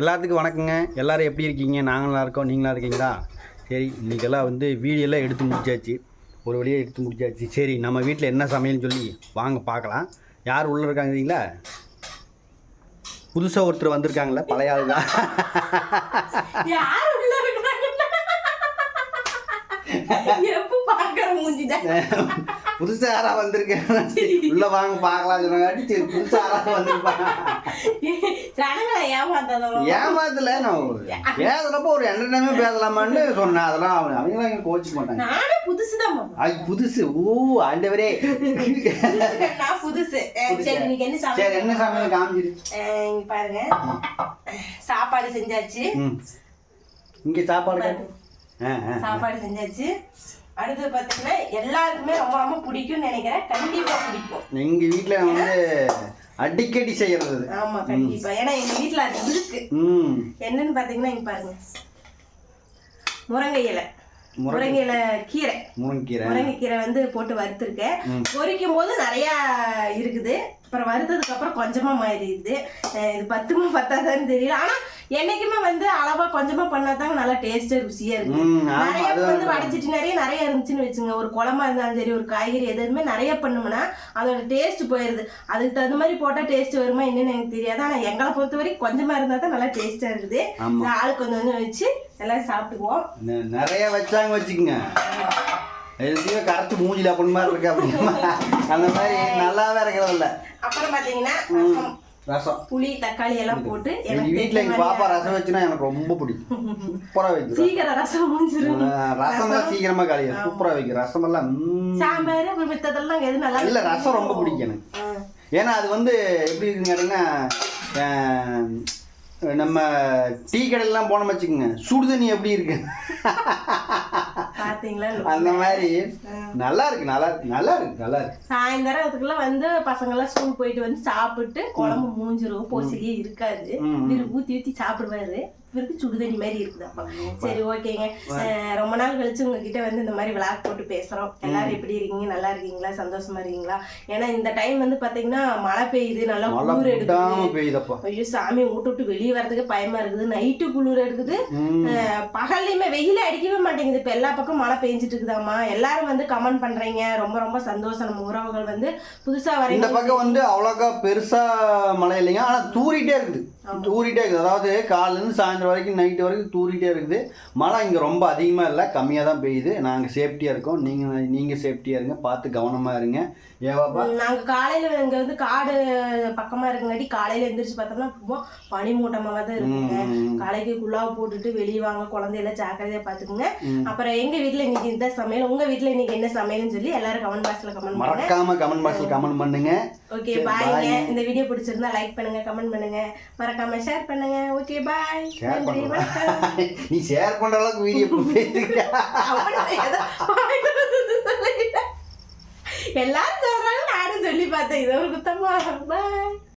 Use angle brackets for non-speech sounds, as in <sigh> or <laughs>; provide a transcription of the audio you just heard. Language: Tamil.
எல்லாத்துக்கும் வணக்கங்க. எல்லாரும் எப்படி இருக்கீங்க? நாங்களும் நல்லா இருக்கோம். நீங்களா இருக்கீங்களா? சரி இன்றைக்கெல்லாம் வந்து வீடியோலாம் எடுத்து முடிச்சாச்சு. ஒரு வழியாக எடுத்து முடிச்சாச்சு. சரி நம்ம வீட்டில் என்ன சமையல்னு சொல்லி வாங்க பார்க்கலாம். யார் உள்ளே இருக்காங்க புதுசாக ஒருத்தர் வந்திருக்காங்களே பழைய ஆள் தான்? புதுசாக யாராக வந்திருக்காங்க உள்ளே வாங்க பார்க்கலாம் சொன்னாங்காட்டி சரி புதுசாக யாராக வந்திருப்பாங்க ஏமாத்தல நான் பேசுகிறப்போ ஒரு என்டர்டைன்மெண்ட் பேசலாமான்னு சொன்னேன் அதெல்லாம் அவங்க அவங்களாம் இங்கே கோச்சிக்க மாட்டாங்க நானும் புதுசுதான் மாமா. அது புதுசு. ஓ ஆண்டவரே. புதுசு. சரி என்ன சரி சமையல் காமிச்சிரு. பாருங்க. சாப்பாடு செஞ்சாச்சு. இங்கே சாப்பாடு சாப்பாடு செஞ்சாச்சு. அடுத்து பாத்தீங்கன்னா எல்லாருக்குமே ரொம்ப ரொம்ப பிடிக்கும்னு நினைக்கிறேன். கண்டிப்பா பிடிக்கும். எங்கள் வீட்டில் வந்து அடிக்கடி செய்கிறது இது. ஆமா கண்டிப்பா. ஏன்னா எங்க வீட்டுல அது இருக்கு. என்னன்னு பாத்தீங்கன்னா இங்க பாருங்க. முருங்கை இலை. முருங்கை இலை கீரை. முருங்கீரை முருங்கைக்கீரை வந்து போட்டு வறுத்துருக்கேன். பொரிக்கும் போது நிறைய இருக்குது. அப்புறம் வறுத்ததுக்கு அப்புறம் கொஞ்சமா மாறிடுது. இது பத்துமா பத்தாதான்னு தெரியல. ஆனா என்னைக்குமே வந்து அளவா கொஞ்சமா பண்ணாதாங்க நல்லா டேஸ்டா ருசியா இருக்கு ம் ஆமாம் நிறைய வந்து வடைச்சிட்டு நிறைய நிறைய இருந்துச்சுன்னு வச்சுங்க. ஒரு குழம்பா இருந்தாலும் சரி ஒரு காய்கறி எதுவுமே நிறைய பண்ணோம்னா அதோட டேஸ்ட் போயிருது. அதுக்கு தகுந்த மாதிரி போட்டா டேஸ்ட் வருமா என்னன்னு எனக்கு தெரியாது. ஆனா எங்களை பொறுத்த வரைக்கும் கொஞ்சமா இருந்தா தான் நல்லா டேஸ்டா இருக்குது. ஆளுக்கு கொஞ்சம் கொஞ்சம் வச்சு எல்லாம் சாப்பிட்டுக்குவோம். நிறைய வச்சாங்க வச்சுக்கோங்க. எதுத்தையும் கரைச்சி மூஞ்சில அப்படி மாதிரி இருக்கு அப்படின்னா அந்த மாதிரி நல்லாவே இருக்கிறதில்ல. அப்புறம் பாத்தீங்கன்னா ரசம். ரசம். புளி தக்காளி எல்லாம் போட்டு எனக்கு வீட்டில் எங்கள் பாப்பா ரசம் வச்சுன்னா எனக்கு ரொம்ப பிடிக்கும். சூப்பராக வைக்கிறோம் சீக்கிரம் ரசம் முடிஞ்சிரும். ரசம்லாம் சீக்கிரமாக காலியா. சூப்பராக வைக்கும். ரசமெல்லாம் ம். சாம்பார் அப்புறம் மித்ததெல்லாம் எது நல்லா இல்ல ரசம் ரொம்ப பிடிக்கும் எனக்கு. ஏன்னா அது வந்து எப்படி இருக்குன்னு கேட்டிங்கன்னா நம்ம டீ கடையிலலாம் போனோம் வச்சுக்கோங்க சுடுதண்ணி எப்படி இருக்கு? பாத்தீங்களா? அந்த மாதிரி. நல்லா இருக்கு நல்லா இருக்கு நல்லா இருக்கு நல்லா இருக்கு. சாயந்தரம் அதுக்குள்ள வந்து பசங்க எல்லாம் ஸ்கூல் போயிட்டு வந்து சாப்பிட்டு குழம்பு மூஞ்சிரும் போசிலியே இருக்காது. ஊத்தி ஊத்தி சாப்பிடுவாரு. இவருக்கு சுடுதண்ணி மாதிரி இருக்குது அப்பா சரி ஓகேங்க. ரொம்ப நாள் கழிச்சு உங்ககிட்ட வந்து இந்த மாதிரி விளாக் போட்டு பேசுறோம். எல்லாரும் எப்படி இருக்கீங்க? நல்லா இருக்கீங்களா? சந்தோஷமா இருக்கீங்களா? ஏன்னா இந்த டைம் வந்து பாத்தீங்கன்னா மழை பெய்யுது நல்லா குளிர் எடுக்குது. ஐயோ சாமி விட்டு விட்டு வெளியே வரதுக்கு பயமா இருக்குது. நைட்டு குளிர் எடுக்குது. பகல்லையுமே வெயில அடிக்கவே மாட்டேங்குது. இப்ப எல்லா பக்கம் மழை பெஞ்சிட்டு இருக்குதாம்மா. எல்லாரும் வந்து கமெண்ட் பண்றீங்க. ரொம்ப ரொம்ப சந்தோஷம். நம்ம உறவுகள் வந்து புதுசா இந்த வரீங்க பக்கம் வந்து அவ்வளோக்கா பெருசா மழை இல்லைங்க. ஆனா தூறிட்டே இருக்குது. தூறிட்டே இருக்குது. அதாவது காலையில இருந்து சாயந்தரம் வரைக்கும் நைட்டு வரைக்கும் தூறிட்டே இருக்குது. மழை இங்க ரொம்ப அதிகமா இல்லை கம்மியா தான் பெய்யுது. நாங்க சேஃப்டியா இருக்கோம். நீங்க நீங்க சேஃப்டியா இருங்க. பார்த்து கவனமா இருங்க. ஏவாப்பா உம், நாங்க காலையில இங்க வந்து காடு பக்கமா இருக்கங்காட்டி காலையில எந்திரிச்சு பார்த்தோம்னா ரொம்ப பனி மூட்டமாவா தான் இருக்குங்க. காலைக்கு குள்ளாவை போட்டுட்டு வெளியே வாங்க குழந்தையெல்லாம் ஜாக்கிரதையா பாத்துக்குங்க ம். அப்புறம் எங்க வீட்ல இன்னைக்கு இந்த சமையல்? உங்க வீட்ல இன்னைக்கு என்ன சமையல்னு சொல்லி எல்லாரும் கமெண்ட் பாக்ஸ்ல கமெண்ட் பண்ணுங்க. மறக்காம கமெண்ட் பாக்ஸில் கமெண்ட் பண்ணுங்க. ஓகே பாய்ங்க. இந்த வீடியோ பிடிச்சிருந்தா லைக் பண்ணுங்க கமெண்ட் பண்ணுங்க. மறக்காம ஷேர் பண்ணுங்க. ஓகே பாய் ஷேர் வணக்கம் <laughs> நீ ஷேர் பண்ற அளவுக்கு வீடியோ. <laughs> எல்லாரும் சொல்றாங்க நானும் சொல்லி பார்த்தேன். இது ஒரு குத்தமா. பாய்